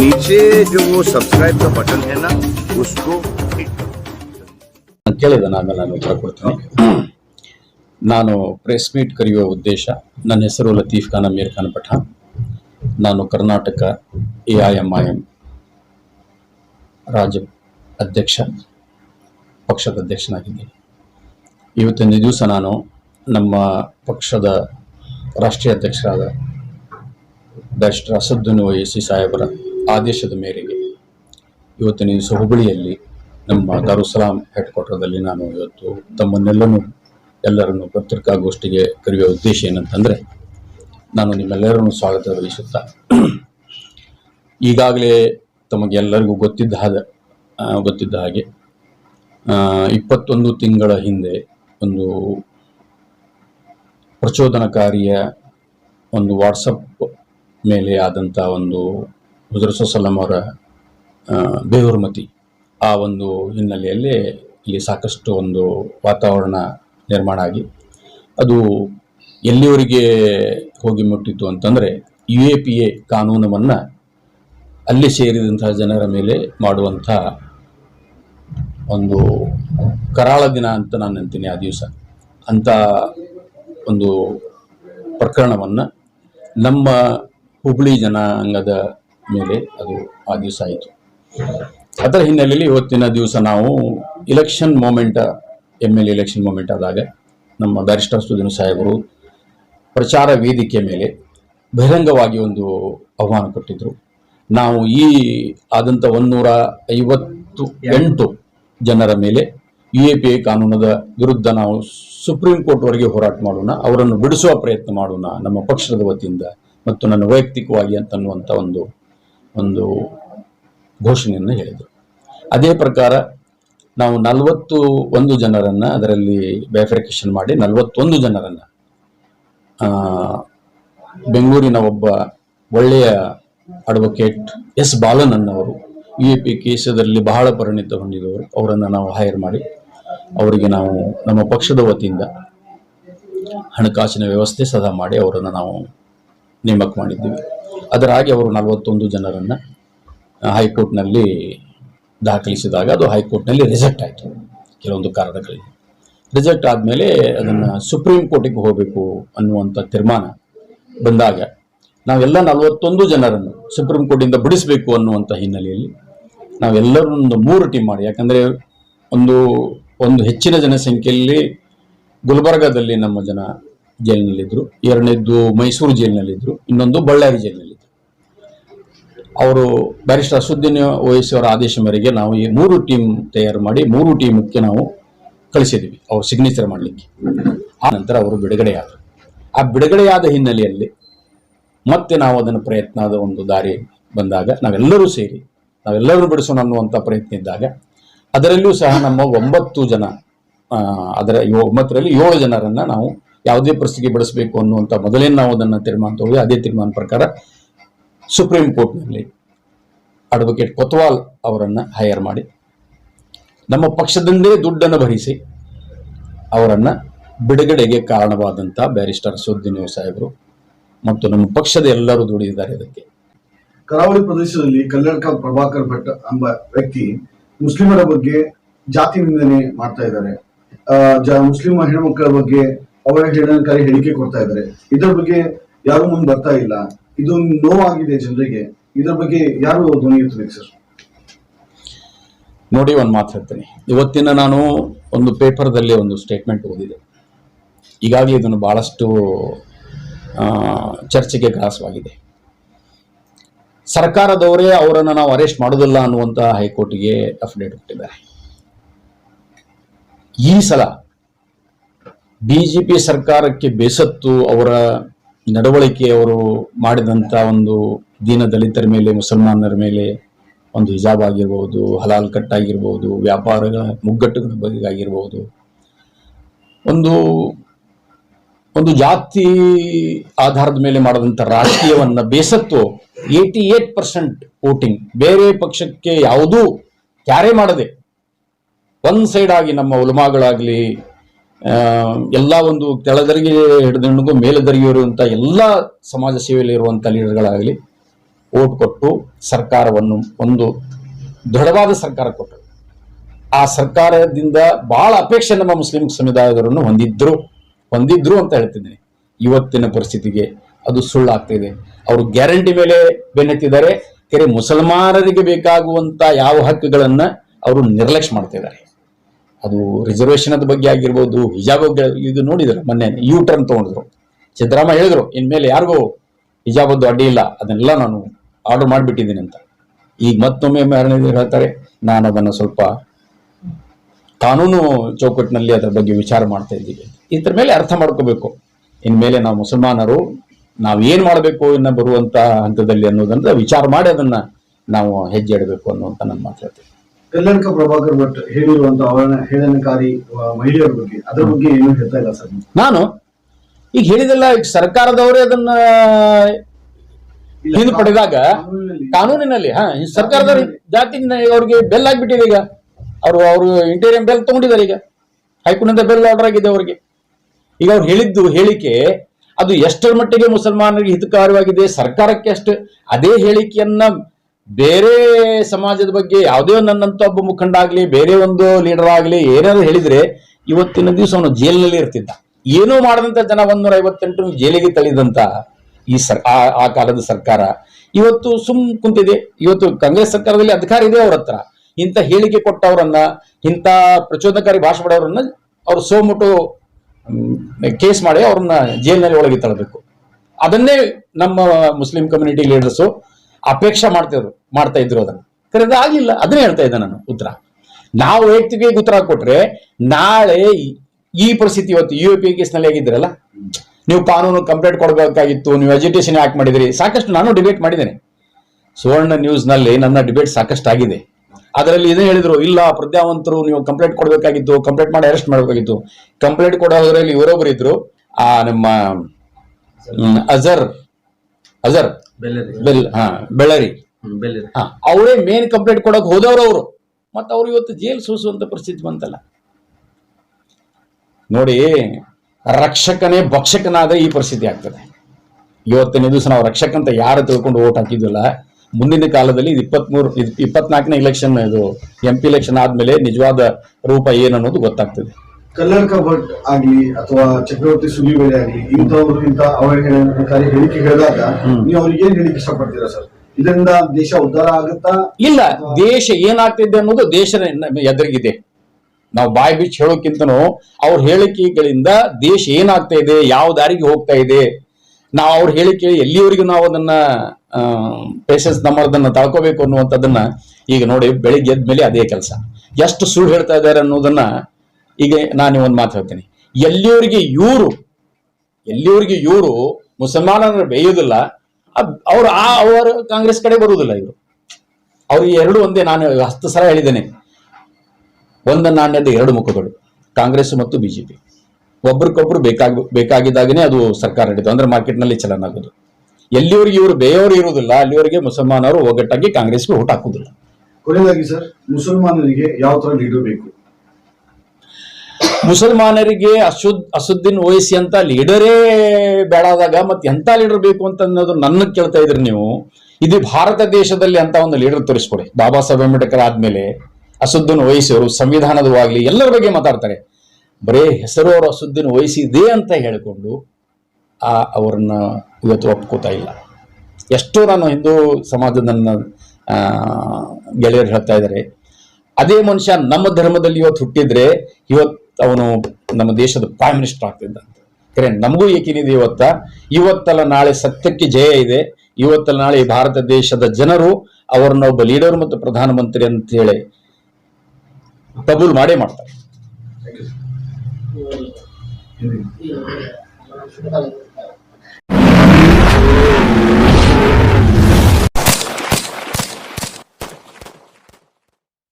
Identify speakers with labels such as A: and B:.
A: नीचे जो वो सब्सक्राइब का बटन है ना उसको hit करो
B: ನಾನು ಕೇಳಿದೆ ಆಮೇಲೆ ನಾನು ಉತ್ತರ ಕೊಡ್ತೀನಿ ನಾನು ಪ್ರೆಸ್ ಮೀಟ್ ಕರೆಯುವ ಉದ್ದೇಶ ನನ್ನ ಹೆಸರು ಲತೀಫ್ ಖಾನ್ ಅಮೀರ್ ಖಾನ್ ಪಠಾಣ್ ನಾನು Karnataka A I M I M ರಾಜ್ಯ ಅಧ್ಯಕ್ಷ ಪಕ್ಷದ ಅಧ್ಯಕ್ಷನಾಗಿದ್ದೀನಿ ಇವತ್ತಿನ ದಿವಸ ನಾನು ನಮ್ಮ ಪಕ್ಷದ ರಾಷ್ಟ್ರೀಯ ಅಧ್ಯಕ್ಷರಾದ ಬ್ಯಾರಿಸ್ಟರ್ ಅಸದುದ್ದೀನ್ ಓವೈಸಿ ಸಾಹೇಬರ ಆದೇಶದ ಮೇರೆಗೆ ಇವತ್ತಿನ ದಿವಸ ಹುಬ್ಬಳ್ಳಿಯಲ್ಲಿ ನಮ್ಮ ದಾರುಸಲಾಂ ಹೆಡ್ ಕ್ವಾರ್ಟರ್ದಲ್ಲಿ ನಾನು ಇವತ್ತು ತಮ್ಮನ್ನೆಲ್ಲನೂ ಎಲ್ಲರನ್ನು ಪತ್ರಿಕಾಗೋಷ್ಠಿಗೆ ಕರೆಯುವ ಉದ್ದೇಶ ಏನಂತಂದರೆ, ನಾನು ನಿಮ್ಮೆಲ್ಲರನ್ನು ಸ್ವಾಗತ ಬಯಸುತ್ತಾ ಈಗಾಗಲೇ ತಮಗೆಲ್ಲರಿಗೂ ಗೊತ್ತಿದ್ದ ಹಾಗೆ ಗೊತ್ತಿದ್ದ ಹಾಗೆ ಇಪ್ಪತ್ತೊಂದು ತಿಂಗಳ ಹಿಂದೆ ಒಂದು ಪ್ರಚೋದನಕಾರಿಯ ಒಂದು ವಾಟ್ಸಪ್ ಮೇಲೆ ಆದಂಥ ಒಂದು ಹುಜರಸು ಸಲಂ ಅವರ ಬೇವರ್ಮತಿ ಆ ಒಂದು ಹಿನ್ನೆಲೆಯಲ್ಲಿ ಇಲ್ಲಿ ಸಾಕಷ್ಟು ಒಂದು ವಾತಾವರಣ ನಿರ್ಮಾಣ ಆಗಿ, ಅದು ಎಲ್ಲಿವರೆಗೆ ಹೋಗಿ ಮುಟ್ಟಿತು ಅಂತಂದರೆ ಯು ಎ ಪಿ ಎ ಕಾನೂನವನ್ನು ಅಲ್ಲಿ ಸೇರಿದಂತಹ ಜನರ ಮೇಲೆ ಮಾಡುವಂಥ ಒಂದು ಕರಾಳ ದಿನ ಅಂತ ನಾನು ಅಂತೀನಿ ಆ ದಿವಸ. ಅಂಥ ಒಂದು ಪ್ರಕರಣವನ್ನು ನಮ್ಮ ಹುಬ್ಳಿ ಜನಾಂಗದ ಮೇಲೆ ಅದು ಆ ದಿವಸ ಆಯಿತು. ಅದರ ಹಿನ್ನೆಲೆಯಲ್ಲಿ ಇವತ್ತಿನ ದಿವಸ ನಾವು election moment M L election moment ಆದಾಗ ನಮ್ಮ ಬ್ಯಾರಿಸ್ಟರ್ ಸುದೀನ್ ಸಾಹೇಬರು ಪ್ರಚಾರ ವೇದಿಕೆ ಮೇಲೆ ಬಹಿರಂಗವಾಗಿ ಒಂದು ಆಹ್ವಾನ ಕೊಟ್ಟಿದ್ದರು ನಾವು ಈ ಆದಂಥ ಒಂದೂರ ಐವತ್ತು ಎಂಟು ಜನರ ಮೇಲೆ ಯು ಎ ಪಿ ಎ ಕಾನೂನದ ವಿರುದ್ಧ ನಾವು ಸುಪ್ರೀಂ ಕೋರ್ಟ್ವರೆಗೆ ಹೋರಾಟ ಮಾಡೋಣ, ಅವರನ್ನು ಬಿಡಿಸುವ ಪ್ರಯತ್ನ ಮಾಡೋಣ ನಮ್ಮ ಪಕ್ಷದ ವತಿಯಿಂದ ಮತ್ತು ನನ್ನ ವೈಯಕ್ತಿಕವಾಗಿ ಅಂತನ್ನುವಂಥ ಒಂದು ಒಂದು ಘೋಷಣೆಯನ್ನು ಹೇಳಿದರು. ಅದೇ ಪ್ರಕಾರ ನಾವು ನಲವತ್ತು ಒಂದು ಜನರನ್ನು ಅದರಲ್ಲಿ ಬ್ಯಾಫ್ರಿಕೇಶನ್ ಮಾಡಿ ನಲವತ್ತೊಂದು ಜನರನ್ನು ಬೆಂಗಳೂರಿನ ಒಬ್ಬ ಒಳ್ಳೆಯ ಅಡ್ವೊಕೇಟ್ ಎಸ್ ಬಾಲನ್ ಅನ್ನವರು ಯು ಎ ಪಿ ಕೇಸದಲ್ಲಿ ಬಹಳ ಪರಿಣಿತ ಹೊಂದಿದವರು, ಅವರನ್ನು ನಾವು ಹೈರ್ ಮಾಡಿ ಅವರಿಗೆ ನಾವು ನಮ್ಮ ಪಕ್ಷದ ವತಿಯಿಂದ ಹಣಕಾಸಿನ ವ್ಯವಸ್ಥೆ ಸದಾ ಮಾಡಿ ಅವರನ್ನು ನಾವು ನೇಮಕ ಮಾಡಿದ್ದೀವಿ. ಹಾಗೆ ಅವರು ನಲವತ್ತೊಂದು ಜನರನ್ನು ಹೈಕೋರ್ಟ್ನಲ್ಲಿ ದಾಖಲಿಸಿದಾಗ ಅದು ಹೈಕೋರ್ಟ್ನಲ್ಲಿ ರಿಜೆಕ್ಟ್ ಆಯಿತು. ಕೆಲವೊಂದು ಕಾರಣಗಳಿಗೆ ರಿಜೆಕ್ಟ್ ಆದಮೇಲೆ ಅದನ್ನು ಸುಪ್ರೀಂ ಕೋರ್ಟಿಗೆ ಹೋಗಬೇಕು ಅನ್ನುವಂಥ ತೀರ್ಮಾನ ಬಂದಾಗ ನಾವೆಲ್ಲ ನಲವತ್ತೊಂದು ಜನರನ್ನು ಸುಪ್ರೀಂ ಕೋರ್ಟಿಂದ ಬಿಡಿಸಬೇಕು ಅನ್ನುವಂಥ ಹಿನ್ನೆಲೆಯಲ್ಲಿ ಒಂದು ಮೂರು ಟೀಮ್ ಮಾಡಿ. ಯಾಕಂದರೆ ಒಂದು ಒಂದು ಹೆಚ್ಚಿನ ಜನಸಂಖ್ಯೆಯಲ್ಲಿ ಗುಲ್ಬರ್ಗಾದಲ್ಲಿ ನಮ್ಮ ಜನ ಜೈಲಿನಲ್ಲಿದ್ದರು ಎರಡನೇದ್ದು ಮೈಸೂರು ಜೈಲಿನಲ್ಲಿದ್ದರು ಇನ್ನೊಂದು ಬಳ್ಳಾರಿ ಜೈಲಿನಲ್ಲಿದ್ದರು ಅವರು ಬ್ಯಾರಿಸ್ಟರ್ ಅಸುದ್ದೀನ್ ಅವರ ಆದೇಶ ಮೇರೆಗೆ ನಾವು ಈ ಮೂರು ಟೀಮ್ ತಯಾರು ಮಾಡಿ, ಮೂರು ಟೀಮಕ್ಕೆ ನಾವು ಕಳಿಸಿದ್ವಿ ಅವ್ರು ಸಿಗ್ನೇಚರ್ ಮಾಡಲಿಕ್ಕೆ. ಆ ನಂತರ ಅವರು ಬಿಡುಗಡೆಯಾದರು. ಆ ಬಿಡುಗಡೆಯಾದ ಹಿನ್ನೆಲೆಯಲ್ಲಿ ಮತ್ತೆ ನಾವು ಅದನ್ನು ಪ್ರಯತ್ನದ ಒಂದು ದಾರಿ ಬಂದಾಗ ನಾವೆಲ್ಲರೂ ಸೇರಿ ನಾವೆಲ್ಲರೂ ಬಿಡಿಸೋಣ ಅನ್ನುವಂಥ ಪ್ರಯತ್ನ ಇದ್ದಾಗ ಅದರಲ್ಲೂ ಸಹ ನಮ್ಮ ಒಂಬತ್ತು ಜನ ಅದರ ಒಂಬತ್ತರಲ್ಲಿ ಏಳು ಜನರನ್ನು ನಾವು ಯಾವುದೇ ಪರಿಸ್ಥಿತಿಗೆ ಬಳಸಬೇಕು ಅನ್ನುವಂಥ ಮೊದಲೇ ನಾವು ಅದನ್ನು ತೀರ್ಮಾನ ತಗೊಳ್ಳಿ, ಅದೇ ತೀರ್ಮಾನ ಪ್ರಕಾರ ಸುಪ್ರೀಂ ಕೋರ್ಟ್ನಲ್ಲಿ ಅಡ್ವೊಕೇಟ್ ಕೊತ್ವಾಲ್ ಅವರನ್ನು ಹೈಯರ್ ಮಾಡಿ. ನಮ್ಮ ಪಕ್ಷದಿಂದೇ ದುಡ್ಡನ್ನು ಭರಿಸಿ ಅವರನ್ನು ಬಿಡುಗಡೆಗೆ ಕಾರಣವಾದಂಥ ಬ್ಯಾರಿಸ್ಟರ್ ಸುದ್ದೀನ್ ಸಾಹೇಬರು ಮತ್ತು ನಮ್ಮ ಪಕ್ಷದ ಎಲ್ಲರೂ ದುಡಿದಿದ್ದಾರೆ ಇದಕ್ಕೆ.
C: ಕರಾವಳಿ ಪ್ರದೇಶದಲ್ಲಿ ಕಲ್ಲಡ್ಕ ಪ್ರಭಾಕರ್ ಭಟ್ ಎಂಬ ವ್ಯಕ್ತಿ ಮುಸ್ಲಿಮರ ಬಗ್ಗೆ ಜಾತಿ ನಿಂದನೆ ಮಾಡ್ತಾ ಇದ್ದಾರೆ. ಮುಸ್ಲಿಂ ಹೆಣ್ಮಕ್ಕಳ ಬಗ್ಗೆ ಅವಹೇಳನಕಾರಿ ಹೇಳಿಕೆ ಕೊಡ್ತಾ ಇದ್ದಾರೆ, ಇದರ ಬಗ್ಗೆ ಯಾರು ಮುಂದೆ ಬರ್ತಾ ಇಲ್ಲ, ಇದು ನೋವಾಗಿದೆ ಜನರಿಗೆ, ಇದರ ಬಗ್ಗೆ ಯಾರು ಧ್ವನಿ ಸರ್?
B: ನೋಡಿ, ಒಂದು ಮಾತು ಹೇಳ್ತೀನಿ. ಇವತ್ತಿನ ನಾನು ಒಂದು ಪೇಪರ್ದಲ್ಲಿ ಒಂದು ಸ್ಟೇಟ್ಮೆಂಟ್ ಓದಿದೆ. ಈಗಾಗಲೇ ಇದನ್ನು ಭಾಳಷ್ಟು ಚರ್ಚೆಗೆ ಗ್ರಾಸವಾಗಿದೆ. ಸರ್ಕಾರದವರೇ ಅವರನ್ನು ನಾವು ಅರೆಸ್ಟ್ ಮಾಡೋದಿಲ್ಲ ಅನ್ನುವಂಥ ಹೈಕೋರ್ಟ್ಗೆ ಅಫಿಡೇಟ್ ಕೊಟ್ಟಿದ್ದಾರೆ. ಈ ಸಲ ಬಿಜೆಪಿ ಸರ್ಕಾರಕ್ಕೆ ಬೇಸತ್ತು ಅವರ ನಡವಳಿಕೆ ಅವರು ಮಾಡಿದಂಥ ಒಂದು ದೀನ ದಲಿತರ ಮೇಲೆ, ಮುಸಲ್ಮಾನರ ಮೇಲೆ ಒಂದು ಹಿಜಾಬ್ ಆಗಿರ್ಬೋದು, ಹಲಾಲ್ ಕಟ್ ಆಗಿರ್ಬೋದು ವ್ಯಾಪಾರಗಳ ಮುಗ್ಗಟ್ಟುಗಳ ಬಗ್ಗೆ ಆಗಿರ್ಬೋದು ಒಂದು ಒಂದು ಜಾತಿ ಆಧಾರದ ಮೇಲೆ ಮಾಡಿದಂಥ ರಾಜಕೀಯವನ್ನ ಬೇಸತ್ತು ಏಯ್ಟಿ ಏಟ್ ಪರ್ಸೆಂಟ್ ವೋಟಿಂಗ್. ಬೇರೆ ಪಕ್ಷಕ್ಕೆ ಯಾವುದೂ ಕ್ಯಾರೆ ಮಾಡದೆ ಒಂದ್ ಸೈಡ್ ಆಗಿ ನಮ್ಮ ಉಲಮಾಗಳಾಗ್ಲಿ ಎಲ್ಲ ಒಂದು ಕೆಳದರಿಗೆ ಹಿಡಿದಣ್ಣಗೂ ಮೇಲದರಿಗೆ ಇರುವಂತ ಎಲ್ಲ ಸಮಾಜ ಸೇವೆಯಲ್ಲಿ ಇರುವಂತ ಲೀಡರ್ಗಳಾಗಲಿ ಓಟ್ ಕೊಟ್ಟು ಸರ್ಕಾರವನ್ನು ಒಂದು ದೃಢವಾದ ಸರ್ಕಾರ ಕೊಟ್ಟರು. ಆ ಸರ್ಕಾರದಿಂದ ಬಹಳ ಅಪೇಕ್ಷೆ ನಮ್ಮ ಮುಸ್ಲಿಂ ಸಮುದಾಯದವರನ್ನು ಹೊಂದಿದ್ರು ಹೊಂದಿದ್ರು ಅಂತ ಹೇಳ್ತಿದ್ದೀನಿ. ಇವತ್ತಿನ ಪರಿಸ್ಥಿತಿಗೆ ಅದು ಸುಳ್ಳಾಗ್ತಾ ಇದೆ. ಅವರು ಗ್ಯಾರಂಟಿ ಮೇಲೆ ಬೆನ್ನತ್ತಿದ್ದಾರೆ. ಕೆರೆ ಮುಸಲ್ಮಾನರಿಗೆ ಬೇಕಾಗುವಂತ ಯಾವ ಹಕ್ಕುಗಳನ್ನು ಅವರು ನಿರ್ಲಕ್ಷ್ಯ ಮಾಡ್ತಾ ಇದ್ದಾರೆ. ಅದು ರಿಸರ್ವೇಶನ್ ಬಗ್ಗೆ ಆಗಿರ್ಬೋದು, ಹಿಜಾಬ್ ಇದು ನೋಡಿದ್ರು ಮೊನ್ನೆ ಯು ಟರ್ನ್ ತಗೊಂಡಿದ್ರು. ಸಿದ್ದರಾಮಯ್ಯ ಹೇಳಿದ್ರು, ಇನ್ಮೇಲೆ ಯಾರಿಗೂ ಹಿಜಾಬದ್ದು ಅಡ್ಡಿ ಇಲ್ಲ, ಅದನ್ನೆಲ್ಲ ನಾನು ಆರ್ಡರ್ ಮಾಡಿಬಿಟ್ಟಿದ್ದೀನಿ ಅಂತ. ಈಗ ಮತ್ತೊಮ್ಮೆ ಹೇಳ್ತಾರೆ, ನಾನು ಅದನ್ನು ಸ್ವಲ್ಪ ಕಾನೂನು ಚೌಕಟ್ಟಿನಲ್ಲಿ ಅದರ ಬಗ್ಗೆ ವಿಚಾರ ಮಾಡ್ತಾ ಇದ್ದೀವಿ. ಇದ್ರ ಮೇಲೆ ಅರ್ಥ ಮಾಡ್ಕೋಬೇಕು. ಇನ್ಮೇಲೆ ನಾವು ಮುಸಲ್ಮಾನರು, ನಾವು ಏನು ಮಾಡಬೇಕು ಇನ್ನು ಬರುವಂತಹ ಹಂತದಲ್ಲಿ ಅನ್ನೋದನ್ನ ವಿಚಾರ ಮಾಡಿ ಅದನ್ನು ನಾವು ಹೆಜ್ಜೆ ಇಡಬೇಕು ಅನ್ನುವಂತ ನನ್ನ ಮಾತು
C: ಕಲ್ಲಡ್ಕ ಪ್ರಭಾಕರ್ ಭಟ್ ಹೇಳಿರುವಂತ ಅವರ ಹೇಳನಕಾರಿ ಮಹಿಳೆಯರ ಬಗ್ಗೆ ಅದ್ರ ಬಗ್ಗೆ ಏನು ಹೇಳ್ತಾ ಇಲ್ಲ ಸರ್
B: ನಾನು ಈಗ ಹೇಳಿದೆಲ್ಲ ಈಗ ಸರ್ಕಾರದವರೇ ಅದನ್ನ ಹಿಂದೆ ಪಡೆದಾಗ
C: ಕಾನೂನಿನಲ್ಲಿ.
B: ಹಾ ಈ ಸರ್ಕಾರದವ್ರ ಜಾತಿ ಅವ್ರಿಗೆ ಬೆಲ್ ಆಗ್ಬಿಟ್ಟಿದೆ ಈಗ. ಅವರು ಅವರು ಇಂಟೀರಿಯಂ ಬೆಲ್ ತಗೊಂಡಿದ್ದಾರೆ ಈಗ. ಹೈಕೋರ್ಟ್ನಿಂದ ಬೆಲ್ ಆರ್ಡರ್ ಆಗಿದೆ ಅವರಿಗೆ. ಈಗ ಅವ್ರು ಹೇಳಿದ್ದು ಹೇಳಿಕೆ ಅದು ಎಷ್ಟರ ಮಟ್ಟಿಗೆ ಮುಸಲ್ಮಾನರಿಗೆ ಹಿತಕಾರವಾಗಿದೆ ಸರ್ಕಾರಕ್ಕೆ ಅಷ್ಟು ಅದೇ ಹೇಳಿಕೆಯನ್ನ ಬೇರೆ ಸಮಾಜದ ಬಗ್ಗೆ ಯಾವುದೇ ನನ್ನಂತ ಒಬ್ಬ ಮುಖಂಡ ಆಗಲಿ, ಬೇರೆ ಒಂದು ಲೀಡರ್ ಆಗಲಿ, ಏನಾದ್ರು ಹೇಳಿದ್ರೆ ಇವತ್ತಿನ ದಿವಸ ಅವನು ಜೈಲಿನಲ್ಲಿ ಇರ್ತಿದ್ದ. ಏನೂ ಮಾಡದಂತ ಜನ ಒಂದೂರ ಐವತ್ತೆಂಟು ಜೈಲಿಗೆ ತಳಿದಂತ ಈ ಸರ್, ಆ ಕಾಲದ ಸರ್ಕಾರ. ಇವತ್ತು ಸುಮ್ ಕುಂತಿದೆ. ಇವತ್ತು ಕಾಂಗ್ರೆಸ್ ಸರ್ಕಾರದಲ್ಲಿ ಅಧಿಕಾರ ಇದೆ ಅವ್ರ ಹತ್ರ. ಇಂಥ ಹೇಳಿಕೆ ಕೊಟ್ಟವರನ್ನ, ಇಂಥ ಪ್ರಚೋದನಕಾರಿ ಭಾಷೆ ಮಾಡೋರನ್ನ ಅವ್ರು ಸೋಮುಟು ಕೇಸ್ ಮಾಡಿ ಅವ್ರನ್ನ ಜೈಲಿನಲ್ಲಿ ಒಳಗೆ ತಳ್ಳಬೇಕು ಅದನ್ನೇ ನಮ್ಮ ಮುಸ್ಲಿಂ ಕಮ್ಯುನಿಟಿ ಲೀಡರ್ಸು ಅಪೇಕ್ಷೆ ಮಾಡ್ತಿದ್ರು, ಮಾಡ್ತಾ ಇದ್ರು ಅದನ್ನ. ಕರೆದ ಆಗಿಲ್ಲ ಅದನ್ನೇ ಹೇಳ್ತಾ ಇದ್ದೆ ನಾನು, ಉತ್ತರ. ನಾವು ವ್ಯಕ್ತಿಗೆ ಉತ್ತರ ಕೊಟ್ರೆ, ನಾಳೆ ಈ- ಪರಿಸ್ಥಿತಿ ಇವತ್ತು ಯು ಪಿ ಕೇಸ್ನಲ್ಲಿ ಆಗಿದ್ರಲ್ಲ ನೀವು ಕಾನೂನು ಕಂಪ್ಲೇಂಟ್ ಕೊಡಬೇಕಾಗಿತ್ತು, ನೀವು ಎಜುಟೇಷನ್ ಯಾಕೆ ಮಾಡಿದ್ರಿ, ಸಾಕಷ್ಟು ನಾನು ಡಿಬೇಟ್ ಮಾಡಿದ್ದೇನೆ. ಸುವರ್ಣ ನ್ಯೂಸ್ನಲ್ಲಿ ನನ್ನ ಡಿಬೇಟ್ ಸಾಕಷ್ಟು ಆಗಿದೆ. ಅದರಲ್ಲಿ ಇದೇ ಹೇಳಿದ್ರು, ಇಲ್ಲ, ಪ್ರಜ್ಞಾವಂತರು ನೀವು ಕಂಪ್ಲೇಂಟ್ ಕೊಡಬೇಕಾಗಿತ್ತು ಕಂಪ್ಲೇಂಟ್ ಮಾಡಿ ಅರೆಸ್ಟ್ ಮಾಡಬೇಕಾಗಿತ್ತು. ಕಂಪ್ಲೇಂಟ್ ಕೊಡೋದ್ರಲ್ಲಿ ಇವರೊಬ್ಬರು ಇದ್ರು, ಆ, ನಮ್ಮ ಅಜರ್ ಅಜರ್ ಬೆಲ್ ಹಾ ಬೆಳ್ಳರಿ. ಹಾ ಅವರೇ ಮೇನ್ ಕಂಪ್ಲೇಂಟ್ ಕೊಡಕ್ ಹೋದವ್ರು ಅವರು. ಮತ್ತೆ ಅವ್ರು ಇವತ್ತು ಜೈಲ್ ಸೂಸುವಂತ ಪರಿಸ್ಥಿತಿ ಬಂತಲ್ಲ. ನೋಡಿ ರಕ್ಷಕನೇ ಭಕ್ಷಕನಾದ ಈ ಪರಿಸ್ಥಿತಿ ಆಗ್ತದೆ. ಇವತ್ತಿನ ದಿವಸ ನಾವು ರಕ್ಷಕ ಅಂತ ಯಾರು ತಿಳ್ಕೊಂಡು ಓಟ್ ಹಾಕಿದ್ವಲ್ಲ ಮುಂದಿನ ಕಾಲದಲ್ಲಿ ಇದು ಇಪ್ಪತ್ಮೂರು ಇದು ಇಪ್ಪತ್ನಾಲ್ಕನೇ ಇಲೆಕ್ಷನ್ ಇದು ಎಂ ಪಿ ಇಲೆಕ್ಷನ್ ಆದ್ಮೇಲೆ ನಿಜವಾದ ರೂಪ ಏನನ್ನೋದು ಗೊತ್ತಾಗ್ತದೆ.
C: ಕಲ್ಲಡ್ಕ ಭಟ್ ಆಗ್ಲಿ ಅಥವಾ ಚಕ್ರವರ್ತಿ ಸುಲಿಬೇಳೆ ಆಗ್ಲಿ ಇಂಥವ್ರು ಇಂಥ ಅವಹೇಳನಕಾರಿ ಹೇಳಿಕೆ ಹೇಳಿದಾಗ ನೀವು ಅವ್ರಿಗೆ ಏನ್ ಹೇಳಿಕೆ ಇಷ್ಟಪಡ್ತೀರಾ ಸರ್? ಇದರಿಂದ ದೇಶ ಉದ್ಧಾರ ಆಗುತ್ತಾ?
B: ಇಲ್ಲ ದೇಶ ಏನಾಗ್ತಿದೆ ಅನ್ನೋದು ದೇಶ ಎದುರಿಗಿದೆ. ನಾವು ಬಾಯಿ ಬಿಚ್ಚಿ ಹೇಳೋಕ್ಕಿಂತನೂ ಅವ್ರ ಹೇಳಿಕೆಗಳಿಂದ ದೇಶ ಏನಾಗ್ತಾ ಇದೆ ಯಾವ ದಾರಿಗೆ ಹೋಗ್ತಾ ಇದೆ ನಾವು ಅವ್ರ ಹೇಳಿಕೆ ಎಲ್ಲಿವರೆಗೂ ನಾವು ಅದನ್ನ ಪೇಷನ್ಸ್ ನಮ್ಮದನ್ನ ತಳ್ಕೋಬೇಕು ಅನ್ನುವಂಥದ್ದನ್ನ ಈಗ ನೋಡಿ ಬೆಳಿಗ್ಗೆ ಎದ್ದ ಮೇಲೆ ಅದೇ ಕೆಲಸ. ಎಷ್ಟು ಸುಳ್ಳು ಹೇಳ್ತಾ ಇದ್ದಾರೆ ಅನ್ನೋದನ್ನ ಈಗ ನಾನು ಒಂದು ಮಾತು ಹೇಳ್ತೀನಿ. ಎಲ್ಲಿಯವರಿಗೆ ಇವರು ಎಲ್ಲಿಯವರಿಗೆ ಇವರು ಮುಸಲ್ಮಾನರ ಬೇಯೋದಿಲ್ಲ ಅವರು ಅವ್ರು ಆ ಅವರು ಕಾಂಗ್ರೆಸ್ ಕಡೆ ಬರುವುದಿಲ್ಲ ಇವರು. ಅವ್ರಿಗೆ ಎರಡು ಒಂದೇ, ನಾನು ಹತ್ತು ಸಲ ಹೇಳಿದ್ದೇನೆ. ಒಂದು ನಾಣ್ಯದ ಎರಡು ಮುಖಗಳು, ಕಾಂಗ್ರೆಸ್ ಮತ್ತು ಬಿಜೆಪಿ. ಒಬ್ರಿಗೊಬ್ರು ಬೇಕಾಗ, ಬೇಕಾಗಿದ್ದಾಗನೇ ಅದು ಸರ್ಕಾರ ನಡೀತು. ಅಂದ್ರೆ ಮಾರ್ಕೆಟ್ನಲ್ಲಿ ಚಲನ ಆಗೋದು. ಎಲ್ಲಿವರೆಗೆ ಇವರು ಬೇಯೋರು ಇರುವುದಿಲ್ಲ ಅಲ್ಲಿವರೆಗೆ ಮುಸಲ್ಮಾನರು ಒಗ್ಗಟ್ಟಾಗಿ ಕಾಂಗ್ರೆಸ್ಗೆ ಓಟ್ ಹಾಕುವುದಿಲ್ಲ.
C: ಕೊನೆಯದಾಗಿ ಸರ್, ಮುಸಲ್ಮಾನರಿಗೆ ಯಾವ ತರ ಲೀಡರ್ ಬೇಕು?
B: ಮುಸಲ್ಮಾನರಿಗೆ ಅಶುದ್ ಅಸುದ್ದೀನ್ ಓಯಿಸಿ ಅಂತ ಲೀಡರೇ ಬೇಡಾದಾಗ ಮತ್ತೆ ಎಂತ ಲೀಡರ್ ಬೇಕು ಅಂತ ಅನ್ನೋದು ನನ್ನ ಕೇಳ್ತಾ ಇದ್ರಿ ನೀವು. ಇದು ಭಾರತ ದೇಶದಲ್ಲಿ ಅಂತ ಒಂದು ಲೀಡರ್ ತೋರಿಸ್ಕೊಡಿ. ಬಾಬಾ ಸಾಹೇಬ್ ಅಂಬೇಡ್ಕರ್ ಆದ್ಮೇಲೆ ಅಸುದ್ದೀನ್ ವಹಿಸಿಯವರು ಸಂವಿಧಾನದವಾಗ್ಲಿ ಎಲ್ಲರ ಬಗ್ಗೆ ಮಾತಾಡ್ತಾರೆ. ಬರೇ ಹೆಸರು ಅವರು ಅಸುದ್ದೀನ್ ವಹಿಸಿದೆ ಅಂತ ಹೇಳಿಕೊಂಡು ಆ ಅವ್ರನ್ನ ಇವತ್ತು ಒಪ್ಕೋತಾ ಇಲ್ಲ. ಎಷ್ಟೋ ನಾನು ಹಿಂದೂ ಸಮಾಜದ ನನ್ನ ಗೆಳೆಯರು ಹೇಳ್ತಾ ಇದ್ದಾರೆ. ಅದೇ ಮನುಷ್ಯ ನಮ್ಮ ಧರ್ಮದಲ್ಲಿ ಇವತ್ತು ಹುಟ್ಟಿದ್ರೆ ಇವತ್ತು ಅವನು ನಮ್ಮ ದೇಶದ ಪ್ರೈಮ್ ಮಿನಿಸ್ಟರ್ ಆಗ್ತಿದ್ದ ಕರೆ, ನಮಗೂ ಏಕೇನಿದೆ ಇವತ್ತ? ಇವತ್ತಲ್ಲ ನಾಳೆ ಸತ್ಯಕ್ಕೆ ಜಯ ಇದೆ. ಇವತ್ತಲ್ಲ ನಾಳೆ ಭಾರತ ದೇಶದ ಜನರು ಅವರನ್ನ ಒಬ್ಬ ಲೀಡರ್ ಮತ್ತು ಪ್ರಧಾನಮಂತ್ರಿ ಅಂತ ಹೇಳಿ ಕಬೂಲ್ ಮಾಡೇ ಮಾಡ್ತಾರೆ.